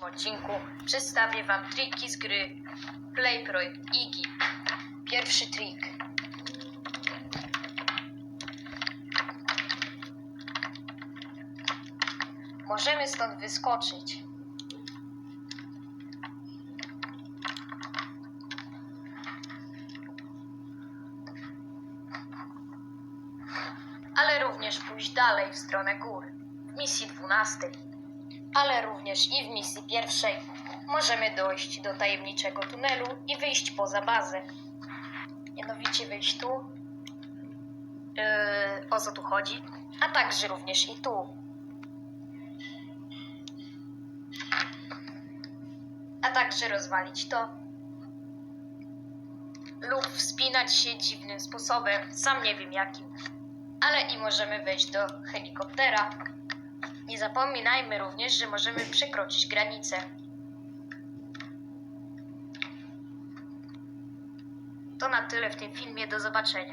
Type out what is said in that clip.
dzisiejszym odcinku przedstawię Wam triki z gry Playprojekt Iggy. Pierwszy trik. Możemy stąd wyskoczyć. Ale również pójść dalej w stronę gór. W misji 12 ale również i w misji pierwszej możemy dojść do tajemniczego tunelu i wyjść poza bazę. Mianowicie wyjść tu. Yy, o co tu chodzi? A także również i tu. A także rozwalić to. Lub wspinać się dziwnym sposobem, sam nie wiem jakim. Ale i możemy wejść do helikoptera, zapominajmy również, że możemy przekroczyć granicę. To na tyle w tym filmie. Do zobaczenia.